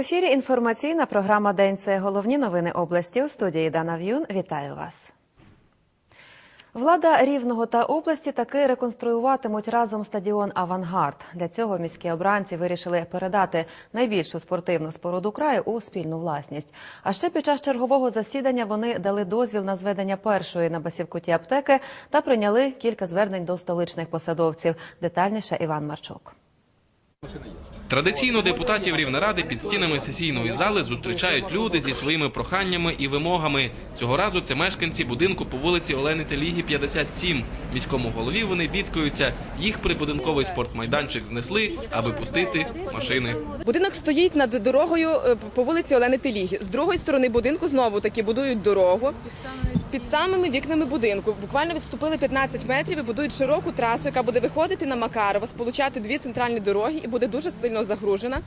Ефірі інформаційна програма День. Це головні новини області. У студії Дана В'юн. Вітаю вас. Влада Рівного та області таки реконструюватимуть разом стадіон Авангард. Для цього міські обранці вирішили передати найбільшу спортивну споруду краю у спільну власність. А ще під час чергового засідання вони дали дозвіл на зведення першої на Басівкуті аптеки та прийняли кілька звернень до столичних посадовців. Детальніше Іван Марчук. Традиційно депутатів Рівнеради під стінами сесійної зали зустрічають люди зі своїми проханнями і вимогами. Цього разу це мешканці будинку по вулиці Олени Теліги, 57. Міському голові вони бідкаються. Їх прибудинковий спортмайданчик знесли, аби пустити машини. Будинок стоїть над дорогою е, по вулиці Олени Теліги. З другої сторони будинку знову таки будують дорогу. Під самими вікнами будинку буквально відступили 15 метрів і будують широку трасу, яка буде виходити на Макарова, сполучати дві центральні дороги і буде дуже сильно загружена.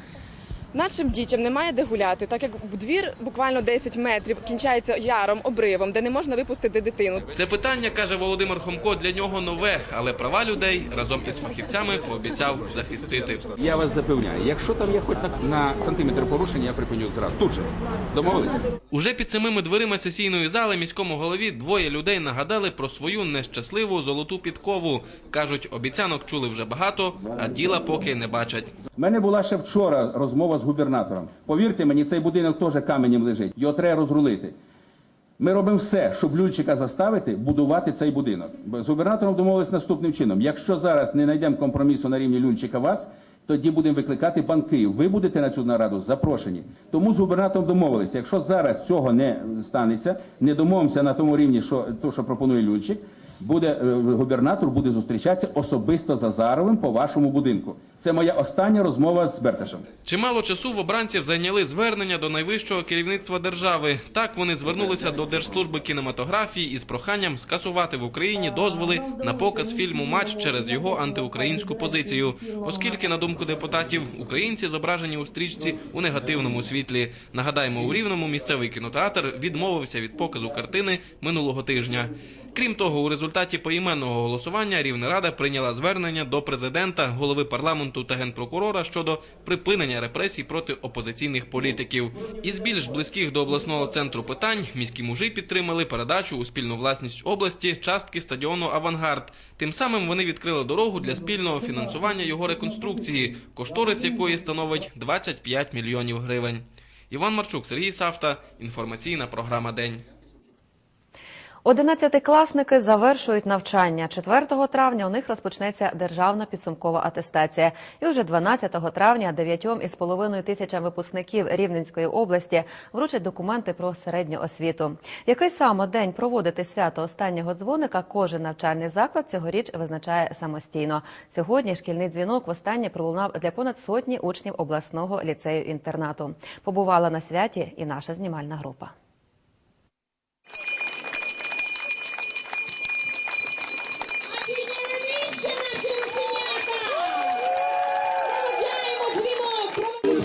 Нашим дітям немає де гуляти, так як двір буквально 10 метрів кінчається яром, обривом, де не можна випустити дитину. Це питання каже Володимир Хомко для нього нове, але права людей разом із фахівцями пообіцяв захистити. Я вас запевняю, якщо там є хоч на, на сантиметр порушення, я припиню зразу. Тут же. Домовилися? Уже під самими дверима сесійної зали міському голові двоє людей нагадали про свою нещасливу золоту підкову. кажуть, обіцянок чули вже багато, а діла поки не бачать. У мене була ще вчора розмова з губернатором. Повірте мені, цей будинок теж каменем лежить. Його треба розрулити. Ми робимо все, щоб Люльчика заставити будувати цей будинок. З губернатором домовились наступним чином. Якщо зараз не знайдемо компромісу на рівні Люльчика вас, тоді будемо викликати банки. Ви будете на цю нараду запрошені. Тому з губернатором домовилися. Якщо зараз цього не станеться, не домовимося на тому рівні, що то, що пропонує Люльчик, буде е, губернатор буде зустрічатися особисто з Азаровим по вашому будинку. Це моя остання розмова з Берташем. Чимало часу в обранців зайняли звернення до найвищого керівництва держави. Так вони звернулися до Держслужби кінематографії із проханням скасувати в Україні дозволи на показ фільму Матч через його антиукраїнську позицію, оскільки, на думку депутатів, українці зображені у стрічці у негативному світлі. Нагадаємо, у рівному місцевий кінотеатр відмовився від показу картини минулого тижня. Крім того, у результаті поіменного голосування Рівнерада прийняла звернення до президента, голови парламенту та генпрокурора щодо припинення репресій проти опозиційних політиків. Із більш близьких до обласного центру питань міські мужі підтримали передачу у спільну власність області частки стадіону Авангард. Тим самим вони відкрили дорогу для спільного фінансування його реконструкції, кошторис якої становить 25 мільйонів гривень. Іван Марчук, Сергій Савта. Інформаційна програма День. Одинадцятикласники завершують навчання. 4 травня у них розпочнеться державна підсумкова атестація. І вже 12 травня дев'ятьом із половиною тисячам випускників Рівненської області вручать документи про середню освіту. Який саме день проводити свято останнього дзвоника кожен навчальний заклад цьогоріч визначає самостійно. Сьогодні шкільний дзвінок востаннє пролунав для понад сотні учнів обласного ліцею інтернату. Побувала на святі і наша знімальна група.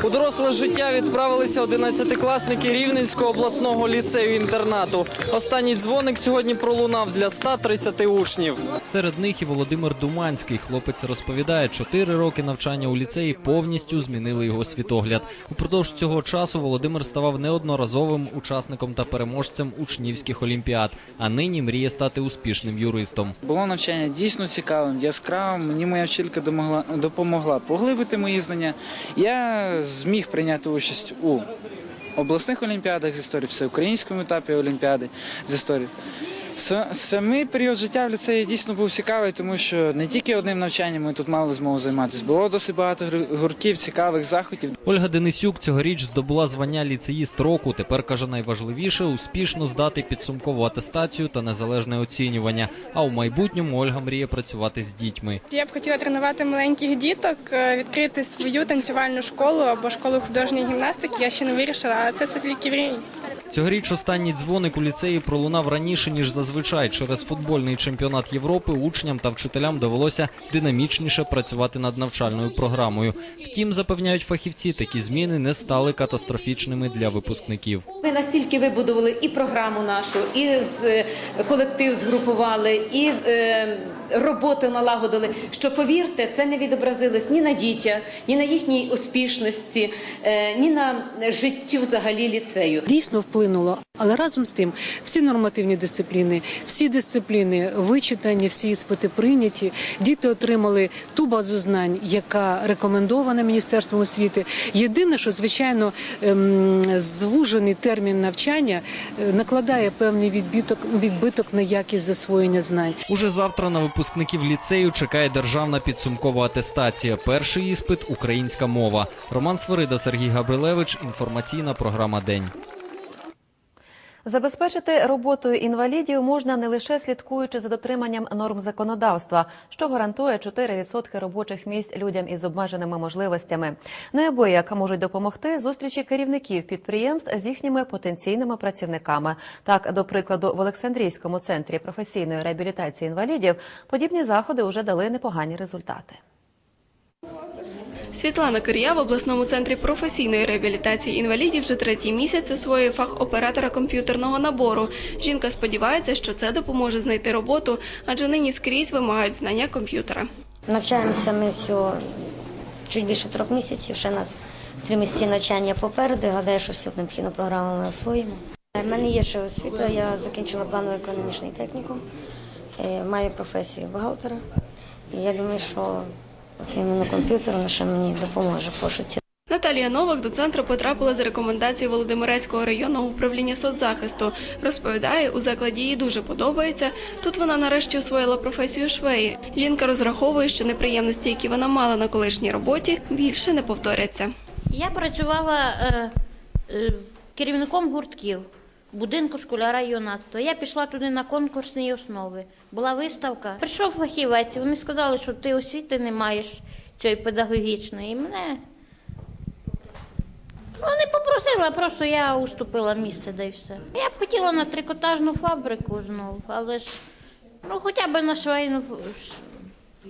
У доросле життя відправилися 11-класники Рівненського обласного ліцею інтернату. Останній дзвоник сьогодні пролунав для 130 учнів. Серед них і Володимир Думанський. Хлопець розповідає, чотири роки навчання у ліцеї повністю змінили його світогляд. Упродовж цього часу Володимир ставав неодноразовим учасником та переможцем учнівських олімпіад, а нині мріє стати успішним юристом. Було навчання дійсно цікавим, яскравим. Мені моя вчителька домогла, допомогла поглибити мої знання. Я зміг прийняти участь у обласних олімпіадах з історії, всеукраїнському етапі олімпіади з історії. Самий період життя в ліцеї дійсно був цікавий, тому що не тільки одним навчанням ми тут мали змогу займатися. Було досить багато гуртків, цікавих заходів. Ольга Денисюк цьогоріч здобула звання ліцеїст року. Тепер каже найважливіше успішно здати підсумкову атестацію та незалежне оцінювання. А у майбутньому Ольга мріє працювати з дітьми. Я б хотіла тренувати маленьких діток, е, відкрити свою танцювальну школу або школу художньої гімнастики. Я ще не вирішила, але це все тільки мрії. Цьогоріч останній дзвоник у ліцеї пролунав раніше ніж зазвичай. Через футбольний чемпіонат Європи учням та вчителям довелося динамічніше працювати над навчальною програмою. Втім, запевняють фахівці, такі зміни не стали катастрофічними для випускників. Ми настільки вибудували і програму нашу, і з колектив згрупували, і е, роботу налагодили, що повірте, це не відобразилось ні на дітях, ні на їхній успішності, е, ні на життю взагалі ліцею. дійсно вплинуло. Але разом з тим, всі нормативні дисципліни, всі дисципліни вичитані, всі іспити прийняті. Діти отримали ту базу знань, яка рекомендована міністерством освіти. Єдине, що звичайно ем, звужений термін навчання е, накладає певний відбиток, відбиток на якість засвоєння знань. Уже завтра на випускників ліцею чекає державна підсумкова атестація. Перший іспит українська мова. Роман Сверида, Сергій Габрилевич. Інформаційна програма День. Забезпечити роботою інвалідів можна не лише слідкуючи за дотриманням норм законодавства, що гарантує 4% робочих місць людям із обмеженими можливостями. Неабияк можуть допомогти зустрічі керівників підприємств з їхніми потенційними працівниками. Так, до прикладу, в Олександрійському центрі професійної реабілітації інвалідів подібні заходи вже дали непогані результати. Світлана Кирія в обласному центрі професійної реабілітації інвалідів вже третій місяць освоює фах оператора комп'ютерного набору. Жінка сподівається, що це допоможе знайти роботу, адже нині скрізь вимагають знання комп'ютера. Навчаємося ми всього чуть більше трьох місяців. Ще нас три місяці навчання попереду. Гадаю, що всю необхідну програму ми освоїмо. У мене є ще освіта. Я закінчила планово-економічний технікум, Е, маю професію бухгалтера. Я думаю, що іменно комп'ютер лише мені допоможе в пошуці Наталія Новак до центру потрапила за рекомендацією Володимирецького районного управління соцзахисту. Розповідає, у закладі їй дуже подобається. Тут вона нарешті освоїла професію швеї. Жінка розраховує, що неприємності, які вона мала на колишній роботі, більше не повторяться. Я працювала е, е, керівником гуртків будинку школяра юнацтва. Я пішла туди на конкурсній основі. Була виставка. Прийшов фахівець. Вони сказали, що ти освіти не маєш цієї педагогічної. І мене не попросила, просто я уступила місце, да й все. Я б хотіла на трикотажну фабрику знову, але ж ну хоча б на швейну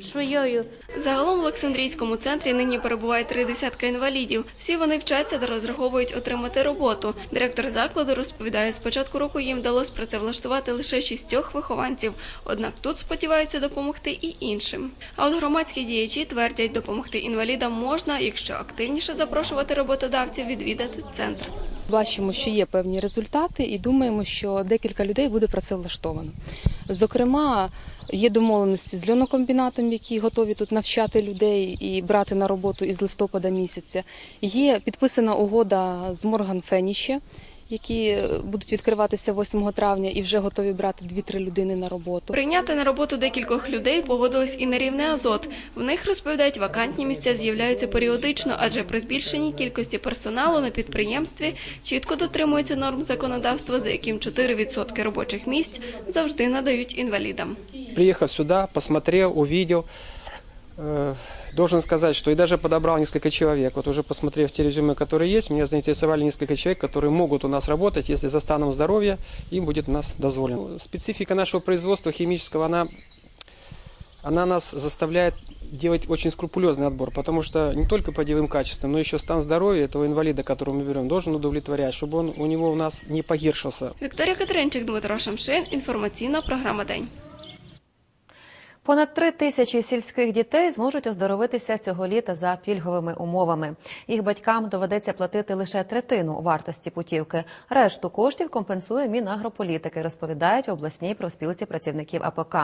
швеєю. Загалом в Олександрійському центрі нині перебуває три десятка інвалідів. Всі вони вчаться та розраховують отримати роботу. Директор закладу розповідає, з початку року їм вдалося працевлаштувати лише шістьох вихованців. Однак тут сподіваються допомогти і іншим. А от громадські діячі твердять, допомогти інвалідам можна, якщо активніше запрошувати роботодавців відвідати центр. Бачимо, що є певні результати, і думаємо, що декілька людей буде працевлаштовано. Зокрема, є домовленості з льонокомбінатом, які готові тут навчати людей і брати на роботу із листопада місяця. Є підписана угода з Морган Феніще, які е, будуть відкриватися 8 травня і вже готові брати 2-3 людини на роботу. Прийняти на роботу декількох людей погодились і на рівне Азот. В них розповідають, вакантні місця з'являються періодично, адже при збільшенні кількості персоналу на підприємстві чітко дотримуються норм законодавства, за яким 4% робочих місць завжди надають інвалідам. Приехав сюда, посмотрел, увидел. Э, Должен сказать, что и даже подобрал несколько человек. Вот уже посмотрев те резюме, которые есть, меня заинтересовали несколько человек, которые могут у нас работать, если за станом здоровья им будет у нас дозволено. Специфика нашего производства химического, она, она нас заставляет делать очень скрупулезный отбор, потому что не только по деловым качествам, но еще стан здоровья этого инвалида, которого мы берем, должен удовлетворять, чтобы он у него у нас не погиршился. Вікторія Катеринчик, Дмитро Шамшин. Інформаційна програма День. Понад три тисячі сільських дітей зможуть оздоровитися цього літа за пільговими умовами. Їх батькам доведеться платити лише третину вартості путівки. Решту коштів компенсує Мінагрополітики, розповідають в обласній профспілці працівників АПК.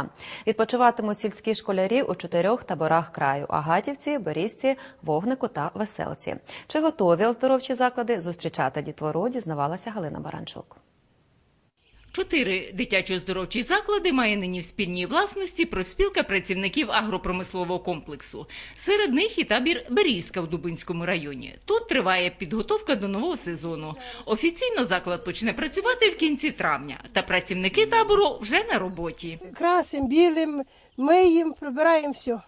Відпочиватимуть сільські школярі у чотирьох таборах краю: Агатівці, Берізці, Вогнику та Веселці. Чи готові оздоровчі заклади зустрічати дітвору? Дізнавалася Галина Баранчук. Чотири дитячо-здоровчі заклади має нині в спільній власності профспілка працівників агропромислового комплексу. Серед них і табір Берізка в Дубинському районі. Тут триває підготовка до нового сезону. Офіційно заклад почне працювати в кінці травня, та працівники табору вже на роботі. Красим, білим, миємо, прибираємо все.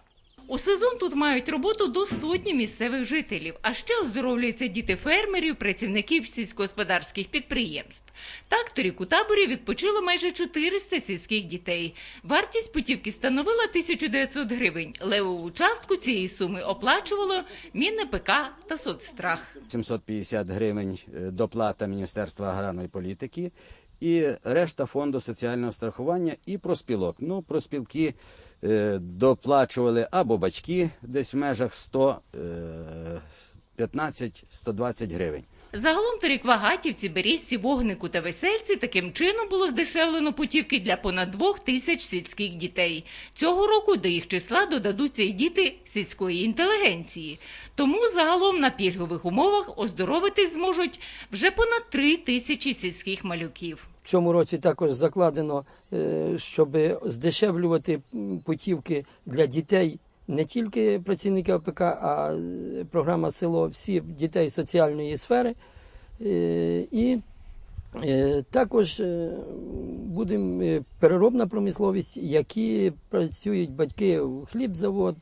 У сезон тут мають роботу до сотні місцевих жителів, а ще оздоровлюються діти фермерів, працівників сільськогосподарських підприємств. Так, торік у таборі відпочило майже 400 сільських дітей. Вартість путівки становила 1900 гривень. Левову частку цієї суми оплачувало МінНПК та соцстрах. 750 гривень е, доплата Міністерства аграрної політики і решта фонду соціального страхування і проспілок. Ну, проспілки доплачували або батьки десь в межах 100, е, 15-120 гривень. Загалом торік в Агатівці, Берізці, Вогнику та Весельці таким чином було здешевлено путівки для понад двох тисяч сільських дітей. Цього року до їх числа додадуться і діти сільської інтелігенції. Тому загалом на пільгових умовах оздоровитись зможуть вже понад три тисячі сільських малюків. Цьому році також закладено, е, щоб здешевлювати путівки для дітей не тільки працівники ОПК, а е, програма село всі дітей соціальної сфери. Е, І також будемо переробна промисловість, які працюють батьки хлібзавод,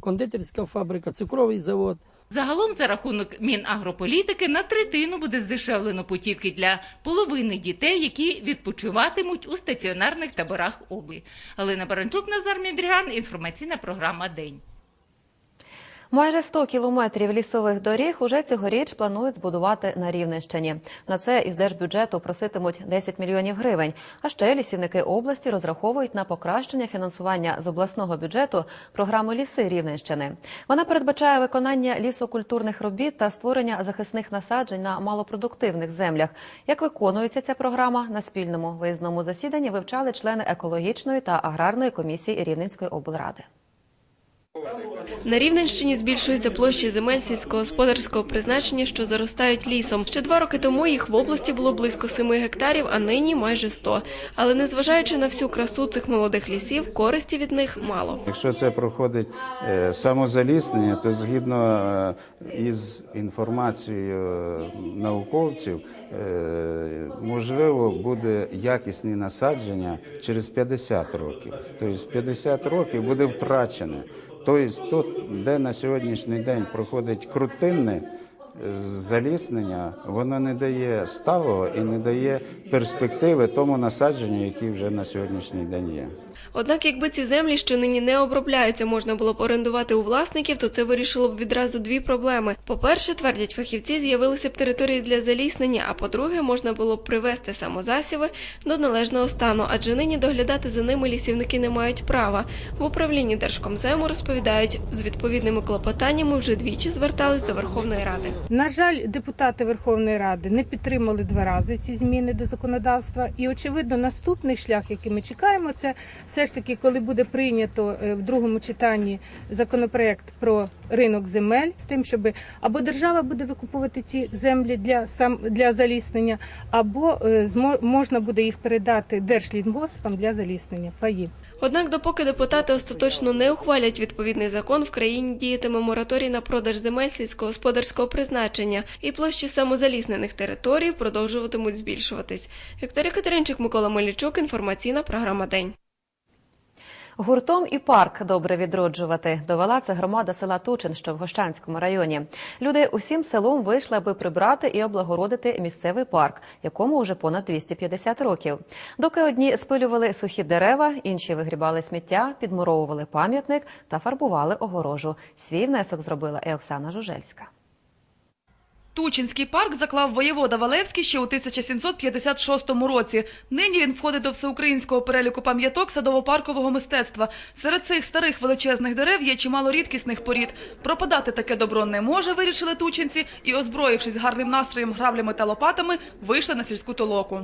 кондитерська фабрика, цукровий завод. Загалом за рахунок Мінагрополітики на третину буде здешевлено путівки для половини дітей, які відпочиватимуть у стаціонарних таборах облі. Галина Баранчук, Назар Мідріган, інформаційна програма День. Майже 100 кілометрів лісових доріг уже цьогоріч планують збудувати на Рівненщині. На це із держбюджету проситимуть 10 мільйонів гривень. А ще лісівники області розраховують на покращення фінансування з обласного бюджету програми Ліси Рівненщини. Вона передбачає виконання лісокультурних робіт та створення захисних насаджень на малопродуктивних землях. Як виконується ця програма на спільному виїзному засіданні вивчали члени екологічної та аграрної комісії Рівненської облради. На Рівненщині збільшуються площі земель сільськогосподарського призначення, що заростають лісом. Ще два роки тому їх в області було близько 7 гектарів, а нині майже 100. Але незважаючи на всю красу цих молодих лісів, користі від них мало. Якщо це проходить е, самозаліснення, то згідно е, із інформацією е, науковців, можливо, буде якісні насадження через 50 років. Тобто 50 років буде втрачено. Тобто тут, де на сьогоднішній день проходить крутинне е, заліснення, воно не дає сталого і не дає перспективи тому насадженню, які вже на сьогоднішній день є. Однак, якби ці землі, що нині не обробляються, можна було б орендувати у власників, то це вирішило б відразу дві проблеми. По-перше, твердять фахівці, з'явилися б території для заліснення, а по-друге, можна було б привести самозасіви до належного стану, адже нині доглядати за ними лісівники не мають права. В управлінні Держкомзему розповідають, з відповідними клопотаннями вже двічі звертались до Верховної Ради. На жаль, депутати Верховної Ради не підтримали два рази ці зміни до законодавства. І очевидно, наступний шлях, який ми чекаємо, це все ж таки, коли буде прийнято е, в другому читанні законопроект про ринок земель, з тим, щоб або держава буде викупувати ці землі для сам для заліснення, або е, можна буде їх передати держлінгоспам для заліснення паїв. Однак, допоки депутати остаточно не ухвалять відповідний закон, в країні діятиме мораторій на продаж земель сільськогосподарського призначення, і площі самозаліснених територій продовжуватимуть збільшуватись. Вікторія Катеринчик, Микола Мельничук, інформаційна програма День. Гуртом і парк добре відроджувати довела це громада села Тучин, що в Гощанському районі. Люди усім селом вийшли, аби прибрати і облагородити місцевий парк, якому вже понад 250 років. Доки одні спилювали сухі дерева, інші вигрібали сміття, підмуровували пам'ятник та фарбували огорожу. Свій внесок зробила і Оксана Жужельська. Тучинський парк заклав воєвода Валевський ще у 1756 році. Нині він входить до всеукраїнського переліку пам'яток садово-паркового мистецтва. Серед цих старих величезних дерев є чимало рідкісних порід. Пропадати таке добро не може, вирішили тучинці, і, озброївшись гарним настроєм, граблями та лопатами, вийшли на сільську толоку.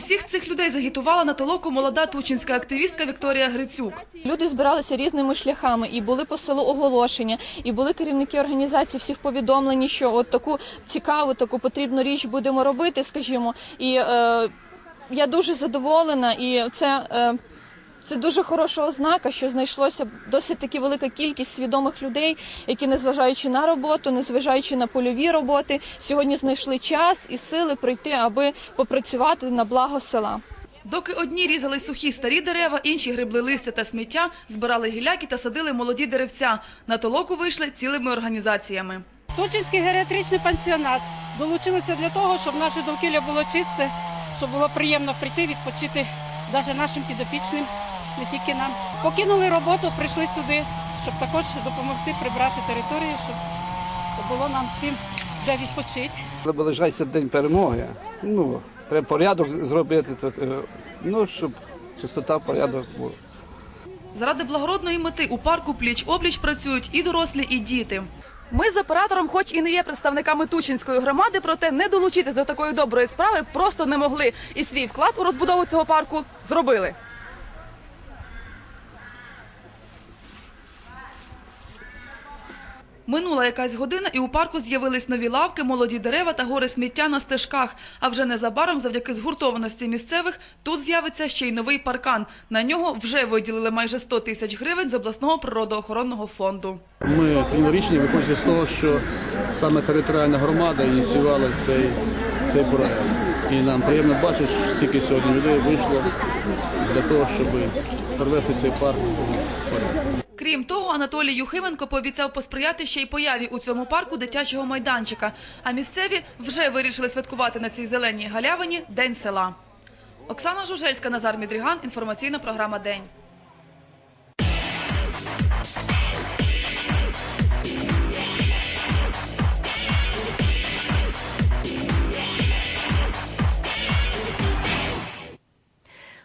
Усіх цих людей загітувала на толоку молода тучинська активістка Вікторія Грицюк. Люди збиралися різними шляхами, і були по селу оголошення, і були керівники організації. всіх повідомлені, що от таку цікаву, таку потрібну річ будемо робити, скажімо. І е, я дуже задоволена, і це. Е, це дуже хороша ознака, що знайшлося досить таки велика кількість свідомих людей, які, незважаючи на роботу, незважаючи на польові роботи, сьогодні знайшли час і сили прийти, аби попрацювати на благо села. Доки одні різали сухі старі дерева, інші грибли листя та сміття, збирали гіляки та садили молоді деревця. На толоку вийшли цілими організаціями. Тучинський геріатричний пансіонат долучилися для того, щоб наше довкілля було чисте, щоб було приємно прийти, відпочити навіть нашим підопічним, не тільки нам. Покинули роботу, прийшли сюди, щоб також допомогти прибрати територію, щоб було нам всім де відпочити. Наближається день перемоги. Ну, треба порядок зробити тут, е, ну, щоб чистота, порядок був. Заради благородної мети у парку пліч-опліч працюють і дорослі, і діти. Ми з оператором, хоч і не є представниками Тучинської громади, проте не долучитись до такої доброї справи просто не могли. І свій вклад у розбудову цього парку зробили. Минула якась година, і у парку з'явились нові лавки, молоді дерева та гори сміття на стежках. А вже незабаром, завдяки згуртованості місцевих, тут з'явиться ще й новий паркан. На нього вже виділили майже 100 тисяч гривень з обласного природоохоронного фонду. Ми прийняли рішення, з того, що саме територіальна громада ініціювала цей, цей проект. І нам приємно бачити, що стільки сьогодні людей вийшло для того, щоб привести цей парк. Крім того, Анатолій Юхименко пообіцяв посприяти ще й появі у цьому парку дитячого майданчика. А місцеві вже вирішили святкувати на цій зеленій галявині День села. Оксана Жужельська, Назар Мідріган. Інформаційна програма День.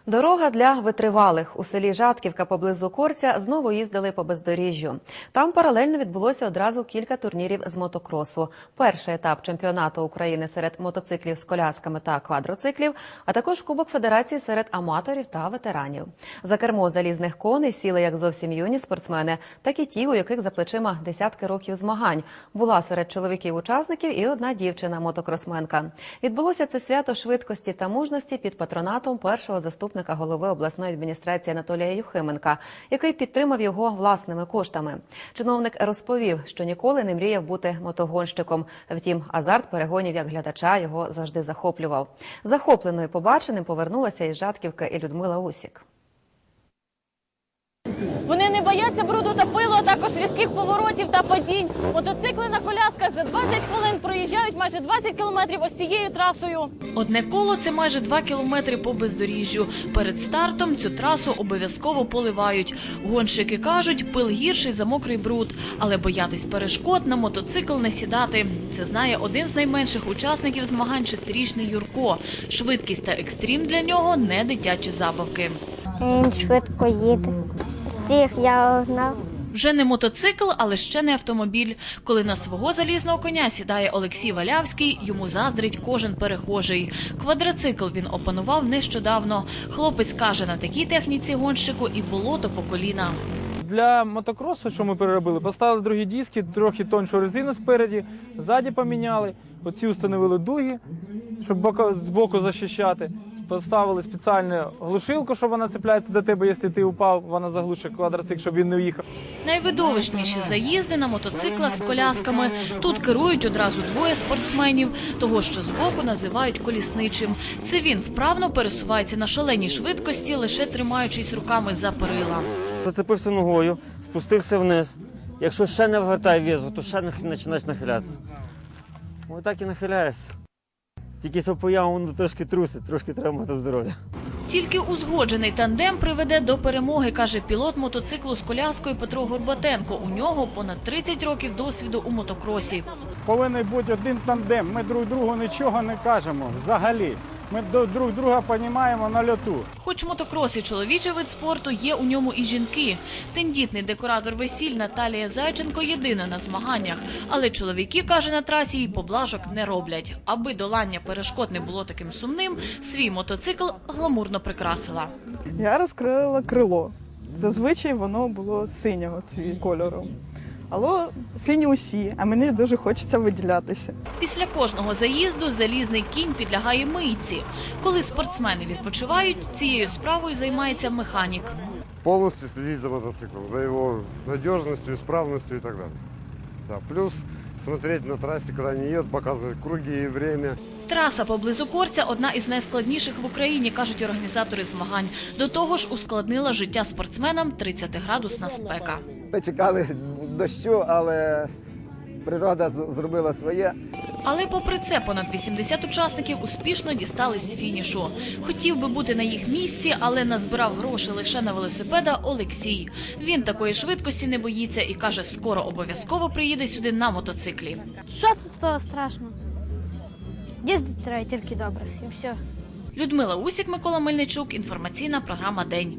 Дорога для витривалих у селі Жатківка поблизу Корця знову їздили по бездоріжжю. Там паралельно відбулося одразу кілька турнірів з мотокросу. Перший етап чемпіонату України серед мотоциклів з колясками та квадроциклів, а також Кубок Федерації серед аматорів та ветеранів. За кермо залізних коней сіли як зовсім юні спортсмени, так і ті, у яких за плечима десятки років змагань. Була серед чоловіків-учасників і одна дівчина-мотокросменка. Відбулося це свято швидкості та мужності під патронатом першого заступника голови обласної адміністрації Анатолія Юхименка, який підтримав його власними коштами. Чиновник розповів, що ніколи не мріяв бути мотогонщиком. Втім, азарт перегонів як глядача його завжди захоплював. Захопленою побаченим повернулася із Жатківки і Людмила Усік. Вони не бояться бруду та пилу, а також різких поворотів та падінь. Мотоцикли на колясках за 20 хвилин проїжджають майже 20 кілометрів ось цією трасою. Одне коло це майже 2 кілометри по бездоріжжю. Перед стартом цю трасу обов'язково поливають. Гонщики кажуть, пил гірший за мокрий бруд, але боятись перешкод на мотоцикл не сідати. Це знає один з найменших учасників змагань шестирічний Юрко. Швидкість та екстрім для нього не дитячі забавки. Він швидко їде. Всіх я знав. Вже не мотоцикл, але ще не автомобіль. Коли на свого залізного коня сідає Олексій Валявський, йому заздрить кожен перехожий. Квадроцикл він опанував нещодавно. Хлопець каже, на такій техніці гонщику і болото по коліна. Для мотокросу, що ми переробили, поставили другі диски, трохи тоншу резину спереді, ззаді поміняли. Оці встановили дуги, щоб бока, з боку захищати. Поставили спеціальну глушилку, щоб вона цепляється до тебе, якщо ти упав, вона заглушить квадроцикл, щоб він не уїхав. Найвидовищніші заїзди на мотоциклах з колясками. Тут керують одразу двоє спортсменів, того що збоку називають колісничим. Це він вправно пересувається на шаленій швидкості, лише тримаючись руками за перила. Зацепився ногою, спустився вниз. Якщо ще не вгортає візу, то ще починаєш нахилятися. Ось так і нахиляєшся. Тільки що появу воно трошки трусить, трошки треба мати здоров'я. Тільки узгоджений тандем приведе до перемоги, каже пілот мотоциклу з коляскою Петро Горбатенко. У нього понад 30 років досвіду у мотокросі. Повинен бути один тандем. Ми друг другу нічого не кажемо взагалі. Ми до- друг друга розуміємо на льоту. Хоч мотокрос і чоловічий вид спорту, є у ньому і жінки. Тендітний декоратор весіль Наталія Зайченко єдина на змаганнях. Але чоловіки, каже на трасі, і поблажок не роблять. Аби долання перешкод не було таким сумним, свій мотоцикл гламурно прикрасила. Я розкрила крило. Зазвичай воно було синього кольору. Але сині усі, а мені дуже хочеться виділятися. Після кожного заїзду залізний кінь підлягає мийці. Коли спортсмени відпочивають, цією справою займається механік. полностью следить за мотоциклом, за его надежностью, исправностью и так далее. Да, плюс смотреть на трассе, когда они едут, показывать круги и время. Траса поблизу Корця одна із найскладніших в Україні, кажуть організатори змагань. До того ж, ускладнила життя спортсменам 30-градусна спека. Ми чекали дощу, але природа з- зробила своє. Але попри це, понад 80 учасників успішно дістались фінішу. Хотів би бути на їх місці, але назбирав гроші лише на велосипеда Олексій. Він такої швидкості не боїться і каже, скоро обов'язково приїде сюди на мотоциклі. Що тут того страшно? Їздити треба тільки добре, і все. Людмила Усік, Микола Мельничук. Інформаційна програма День.